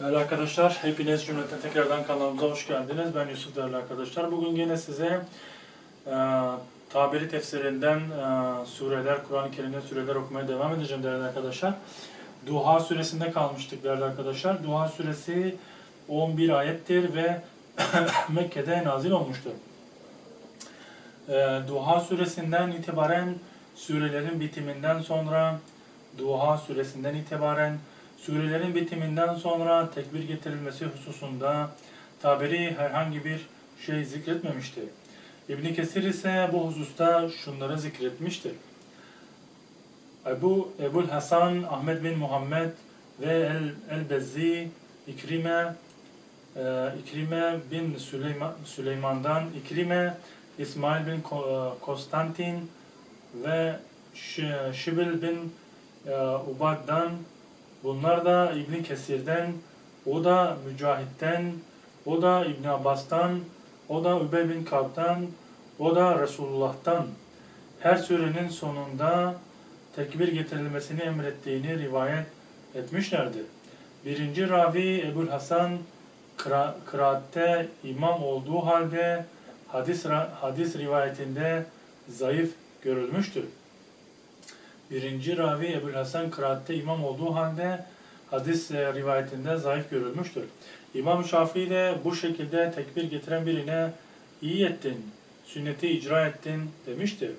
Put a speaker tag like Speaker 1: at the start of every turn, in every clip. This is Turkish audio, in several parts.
Speaker 1: Değerli arkadaşlar, hepiniz cümleten tekrardan kanalımıza hoş geldiniz. Ben Yusuf değerli arkadaşlar. Bugün yine size e, tabiri tefsirinden e, sureler, Kur'an-ı Kerim'de sureler okumaya devam edeceğim değerli arkadaşlar. Duha suresinde kalmıştık değerli arkadaşlar. Duha suresi 11 ayettir ve Mekke'de nazil olmuştur. E, Duha suresinden itibaren surelerin bitiminden sonra Duha suresinden itibaren surelerin bitiminden sonra tekbir getirilmesi hususunda tabiri herhangi bir şey zikretmemiştir. İbn Kesir ise bu hususta şunları zikretmiştir. Ebu Ebul Hasan Ahmet bin Muhammed ve El El-Bezzi İkrime e, İkrime bin Süleyman, Süleyman'dan İkrime İsmail bin e, Konstantin ve Şibil bin e, Ubad'dan Bunlar da İbn Kesir'den, o da Mücahit'ten, o da İbn Abbas'tan, o da Übey bin Kab'dan, o da Resulullah'tan. Her surenin sonunda tekbir getirilmesini emrettiğini rivayet etmişlerdir. Birinci ravi Ebul Hasan kıra, kıraatte imam olduğu halde hadis, hadis rivayetinde zayıf görülmüştür. Birinci ravi Ebu'l Hasan kıraatte imam olduğu halde hadis e, rivayetinde zayıf görülmüştür. İmam Şafii de bu şekilde tekbir getiren birine iyi ettin, sünneti icra ettin demiştir.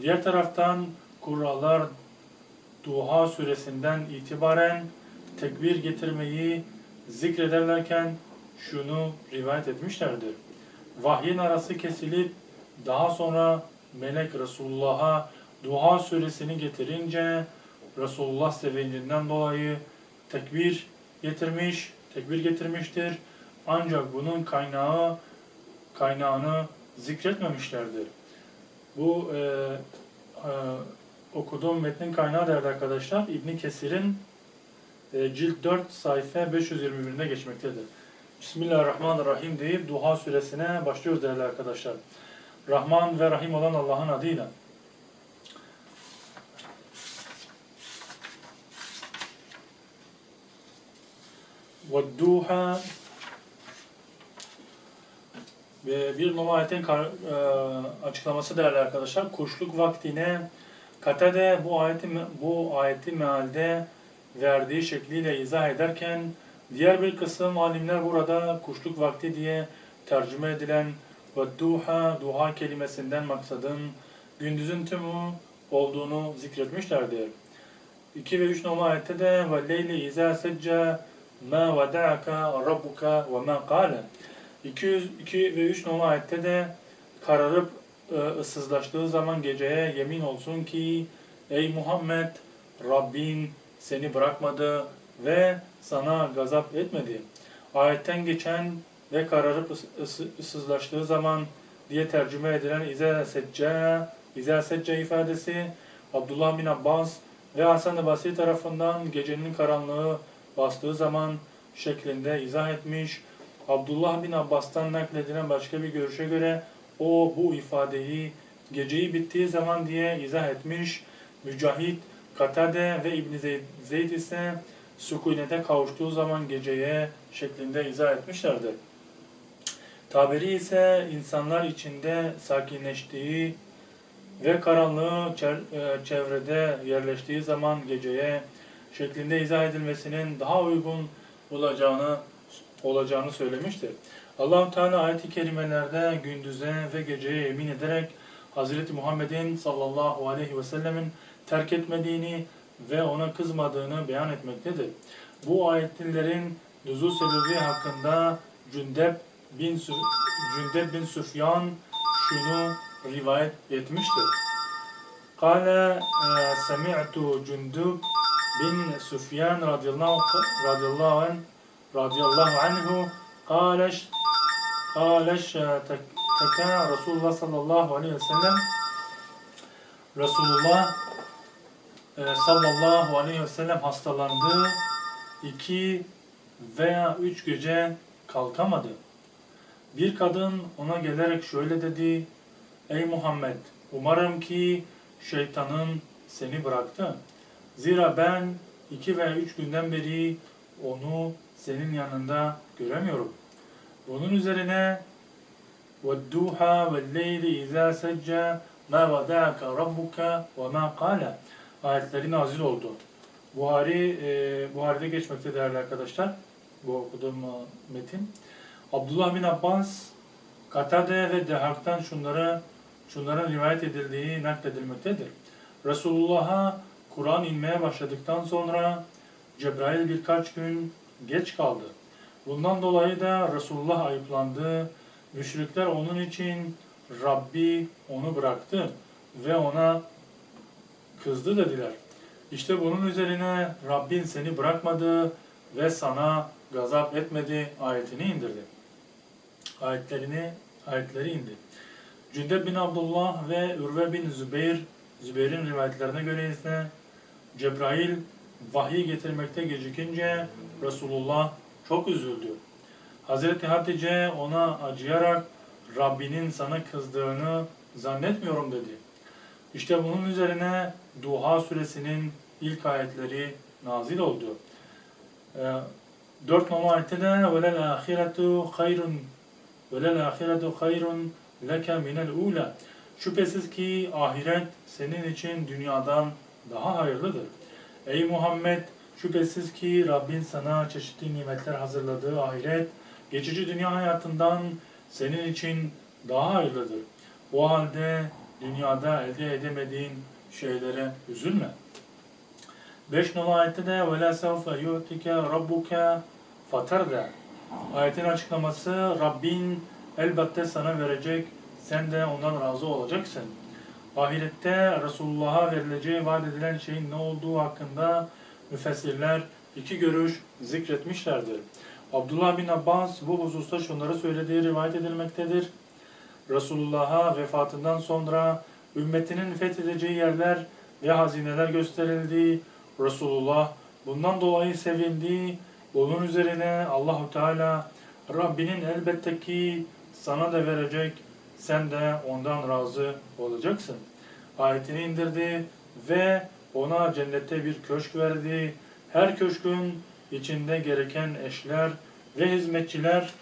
Speaker 1: Diğer taraftan kurallar Duha suresinden itibaren tekbir getirmeyi zikrederlerken şunu rivayet etmişlerdir. Vahyin arası kesilip daha sonra melek Resulullah'a Duha suresini getirince Resulullah sevincinden dolayı tekbir getirmiş, tekbir getirmiştir. Ancak bunun kaynağı kaynağını zikretmemişlerdir. Bu e, e, okuduğum metnin kaynağı değerli arkadaşlar İbn Kesir'in e, cilt 4 sayfa 521'inde geçmektedir. Bismillahirrahmanirrahim deyip Duha suresine başlıyoruz değerli arkadaşlar. Rahman ve Rahim olan Allah'ın adıyla. Vadduha ve bir numara e, açıklaması değerli arkadaşlar. Kuşluk vaktine katade bu ayeti, bu ayeti mealde verdiği şekliyle izah ederken diğer bir kısım alimler burada kuşluk vakti diye tercüme edilen ve duha, kelimesinden maksadın gündüzün tümü olduğunu zikretmişlerdir. 2 ve 3 numara ayette de ve leyle izâ secca ma vada'aka rabbuka ve ma qala. 202 ve 3 numara ayette de kararıp e, ıssızlaştığı zaman geceye yemin olsun ki ey Muhammed Rabbin seni bırakmadı ve sana gazap etmedi. Ayetten geçen ve kararıp ıs- ıs- ıssızlaştığı zaman diye tercüme edilen İza secce, İza secce ifadesi Abdullah bin Abbas ve Hasan-ı Basri tarafından gecenin karanlığı bastığı zaman şeklinde izah etmiş. Abdullah bin Abbas'tan nakledilen başka bir görüşe göre o bu ifadeyi geceyi bittiği zaman diye izah etmiş. Mücahit, Katade ve İbn Zeyd, Zeyd ise sükunete kavuştuğu zaman geceye şeklinde izah etmişlerdir. Tabiri ise insanlar içinde sakinleştiği ve karanlığı e, çevrede yerleştiği zaman geceye şeklinde izah edilmesinin daha uygun olacağını olacağını söylemiştir. Allah Teala ayet-i kerimelerde gündüze ve geceye yemin ederek Hz. Muhammed'in sallallahu aleyhi ve sellemin terk etmediğini ve ona kızmadığını beyan etmektedir. Bu ayetlerin nüzul sebebi hakkında Cündep bin, Cündep bin Süfyan şunu rivayet etmiştir. Kale semi'tu Cündüb bin Süfyan radıyallahu, radıyallahu anh radıyallahu anhu قالش قالش تكا Resulullah sallallahu aleyhi ve sellem Resulullah e, sallallahu aleyhi ve sellem hastalandı. iki veya üç gece kalkamadı. Bir kadın ona gelerek şöyle dedi. Ey Muhammed umarım ki şeytanın seni bıraktı. Zira ben iki veya üç günden beri onu senin yanında göremiyorum. Bunun üzerine وَالدُّوحَا وَالْلَيْلِ اِذَا سَجَّى مَا وَدَعَكَ رَبُّكَ وَمَا قَالَ Ayetleri nazil oldu. Buhari, e, Buhari'de geçmekte değerli arkadaşlar. Bu okuduğum e, metin. Abdullah bin Abbas, Katade ve Dehak'tan şunları, şunların rivayet edildiği nakledilmektedir. Resulullah'a Kur'an inmeye başladıktan sonra Cebrail birkaç gün geç kaldı. Bundan dolayı da Resulullah ayıplandı. Müşrikler onun için Rabbi onu bıraktı ve ona kızdı dediler. İşte bunun üzerine Rabbin seni bırakmadı ve sana gazap etmedi ayetini indirdi. Ayetlerini ayetleri indi. Cündep bin Abdullah ve Ürve bin Zübeyir Zübeyir'in rivayetlerine göre ise Cebrail vahiy getirmekte gecikince Resulullah çok üzüldü. Hazreti Hatice ona acıyarak Rabbinin sana kızdığını zannetmiyorum dedi. İşte bunun üzerine Duha suresinin ilk ayetleri nazil oldu. Ee, dört numara ayette de وَلَلْ آخِرَةُ خَيْرٌ وَلَلْ آخِرَةُ خَيْرٌ لَكَ مِنَ الْعُولَى Şüphesiz ki ahiret senin için dünyadan daha hayırlıdır. Ey Muhammed! Şüphesiz ki Rabbin sana çeşitli nimetler hazırladığı ahiret, geçici dünya hayatından senin için daha hayırlıdır. O halde dünyada elde edemediğin şeylere üzülme. 5 numara ayette de وَلَا سَوْفَ يُعْتِكَ رَبُّكَ فَتَرْدَ Ayetin açıklaması Rabbin elbette sana verecek, sen de ondan razı olacaksın. Ahirette Resulullah'a verileceği vaat edilen şeyin ne olduğu hakkında müfessirler iki görüş zikretmişlerdir. Abdullah bin Abbas bu hususta şunları söylediği rivayet edilmektedir. Resulullah'a vefatından sonra ümmetinin fethedeceği yerler ve hazineler gösterildi. Resulullah bundan dolayı sevindi. Bunun üzerine Allahu Teala Rabbinin elbette ki sana da verecek, sen de ondan razı olacaksın. Ayetini indirdi ve ona cennette bir köşk verdi. Her köşkün içinde gereken eşler ve hizmetçiler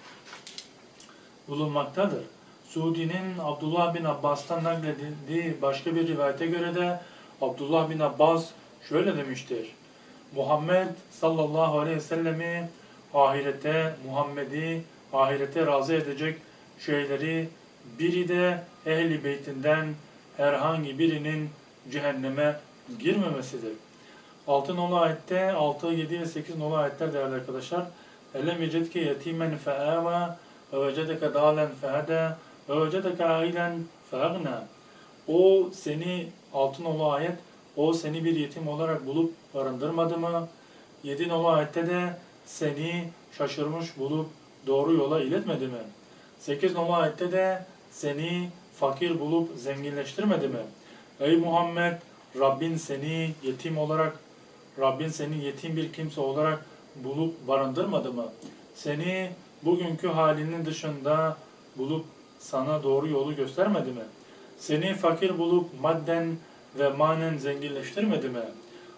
Speaker 1: bulunmaktadır. Suudi'nin Abdullah bin Abbas'tan nakledildiği başka bir rivayete göre de Abdullah bin Abbas şöyle demiştir. Muhammed sallallahu aleyhi ve sellemi ahirete, Muhammed'i ahirete razı edecek şeyleri biri de ehli beytinden herhangi birinin cehenneme girmemesidir. 6 nolu ayette, 6, 7 ve 8 nolu ayetler değerli arkadaşlar. Elem yecedke yetimen fe'ava ve vecedeke dalen fe'ede ve vecedeke ailen fe'agna. O seni, 6 nolu ayet, o seni bir yetim olarak bulup barındırmadı mı? 7 nolu ayette de seni şaşırmış bulup doğru yola iletmedi mi? 8 nolu ayette de seni fakir bulup zenginleştirmedi mi? Ey Muhammed Rabbin seni yetim olarak Rabbin seni yetim bir kimse olarak bulup barındırmadı mı? Seni bugünkü halinin dışında bulup sana doğru yolu göstermedi mi? Seni fakir bulup madden ve manen zenginleştirmedi mi?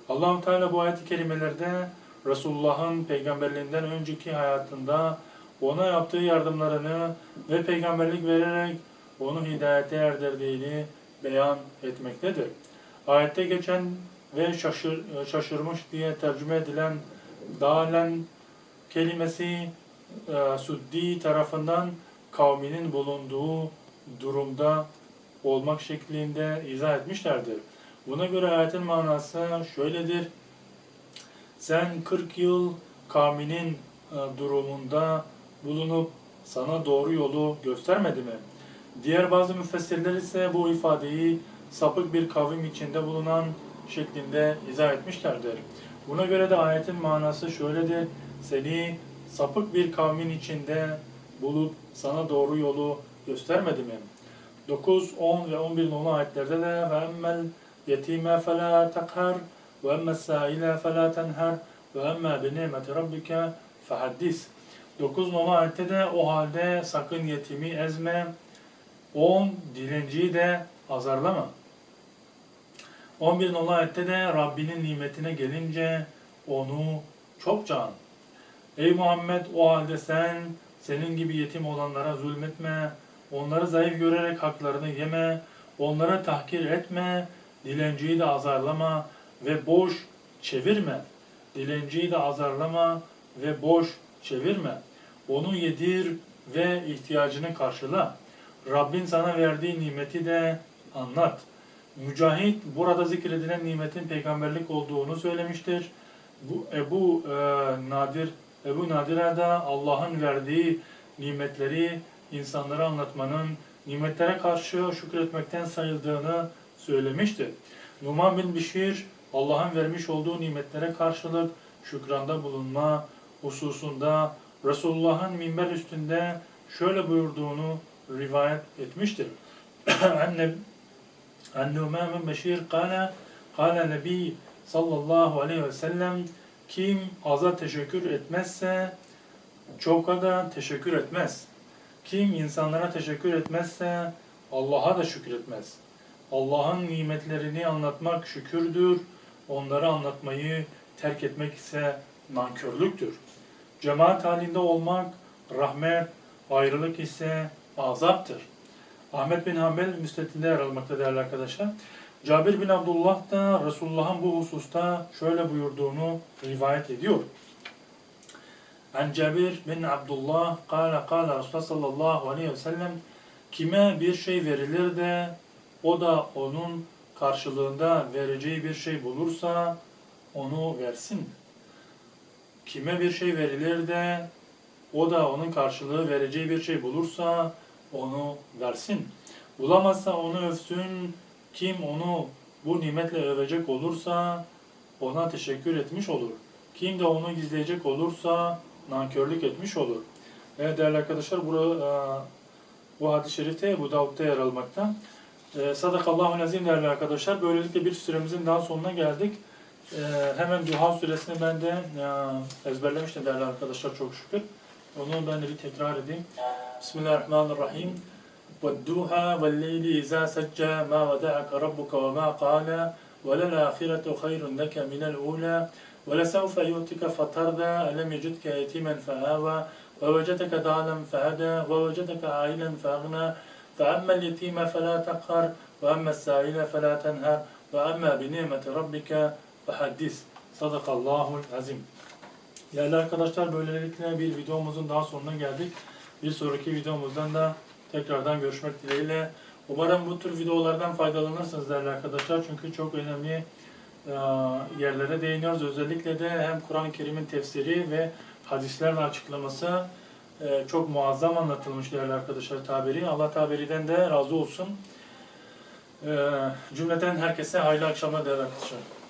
Speaker 1: Allahu Teala bu ayet-i kerimelerde Resulullah'ın peygamberliğinden önceki hayatında ona yaptığı yardımlarını ve peygamberlik vererek onu hidayete erdirdiğini beyan etmektedir. Ayette geçen ve şaşır, şaşırmış diye tercüme edilen dalen kelimesi e, Suddi tarafından kavminin bulunduğu durumda olmak şeklinde izah etmişlerdir. Buna göre ayetin manası şöyledir. Sen 40 yıl kavminin e, durumunda bulunup sana doğru yolu göstermedi mi? Diğer bazı müfessirler ise bu ifadeyi sapık bir kavim içinde bulunan şeklinde izah etmişlerdir. Buna göre de ayetin manası şöyledir. Seni sapık bir kavmin içinde bulup sana doğru yolu göstermedi mi? 9, 10 ve 11 nolu ayetlerde de tekhar ve emmel sâile felâ tenher ve emmâ bi nimeti rabbike fehaddis. 9 nolu ayette de o halde sakın yetimi ezme, 10 dilenciyi de azarlama. 11 nolu ayette de Rabbinin nimetine gelince onu çokça an. Ey Muhammed o halde sen senin gibi yetim olanlara zulmetme, onları zayıf görerek haklarını yeme, onlara tahkir etme, dilenciyi de azarlama ve boş çevirme. Dilenciyi de azarlama ve boş çevirme. Onu yedir ve ihtiyacını karşıla. Rabbin sana verdiği nimeti de anlat. Mücahit burada zikredilen nimetin peygamberlik olduğunu söylemiştir. Bu Ebu e, Nadir Ebu Nadir'e de Allah'ın verdiği nimetleri insanlara anlatmanın nimetlere karşı şükretmekten sayıldığını söylemiştir. Numan bin Bişir Allah'ın vermiş olduğu nimetlere karşılık şükranda bulunma hususunda Resulullah'ın minber üstünde şöyle buyurduğunu rivayet etmiştir. Anne An-Numan bin Beşir kâle kâle Nebi sallallahu aleyhi ve sellem kim aza teşekkür etmezse çoka da teşekkür etmez. Kim insanlara teşekkür etmezse Allah'a da şükretmez. Allah'ın nimetlerini anlatmak şükürdür. Onları anlatmayı terk etmek ise nankörlüktür. Cemaat halinde olmak rahmet, ayrılık ise azaptır. Ahmet bin Hanbel müstetinde yer almakta değerli arkadaşlar. Cabir bin Abdullah da Resulullah'ın bu hususta şöyle buyurduğunu rivayet ediyor. An Cabir bin Abdullah kâle kâle Resulullah sallallahu aleyhi ve sellem kime bir şey verilir de o da onun karşılığında vereceği bir şey bulursa onu versin. Kime bir şey verilir de o da onun karşılığı vereceği bir şey bulursa onu versin. Bulamazsa onu övsün. Kim onu bu nimetle övecek olursa ona teşekkür etmiş olur. Kim de onu gizleyecek olursa nankörlük etmiş olur. Evet değerli arkadaşlar bu, bu hadis-i şerifte bu Davud'da yer almakta. E, Sadakallahu azim değerli arkadaşlar. Böylelikle bir süremizin daha sonuna geldik. E, hemen Duha suresini ben de e, ezberlemiştim değerli arkadaşlar çok şükür. Onu ben de bir tekrar edeyim. Bismillahirrahmanirrahim. وَالدُّوحَى وَاللَّيْلِ إِذَا سَجَّى مَا وَدَعَكَ رَبُّكَ وَمَا قَالَ وَلَلْآخِرَةُ خَيْرٌ لَكَ مِنَ الْأُولَى وَلَسَوْفَ يُؤْتِكَ فَتَرْضَى أَلَمْ يَجِدْكَ يَتِيمًا فَآوَى وَوَجَدَكَ ضَالًا فَهَدَى وَوَجَدَكَ عَائِلًا فَأَغْنَى فَأَمَّا الْيَتِيمَ فَلَا تَقْهَرْ وَأَمَّا السَّائِلَ فَلَا تَنْهَرْ وَأَمَّا بِنِعْمَةِ رَبِّكَ فَحَدِّثْ Sadakallahu azim. Değerli arkadaşlar böylelikle bir videomuzun daha sonuna geldik. Bir sonraki videomuzdan da tekrardan görüşmek dileğiyle. Umarım bu tür videolardan faydalanırsınız değerli arkadaşlar. Çünkü çok önemli e, yerlere değiniyoruz. Özellikle de hem Kur'an-ı Kerim'in tefsiri ve hadislerle açıklaması e, çok muazzam anlatılmış değerli arkadaşlar tabiri. Allah tabiriden de razı olsun. E, Cümleten herkese hayırlı akşamlar değerli arkadaşlar.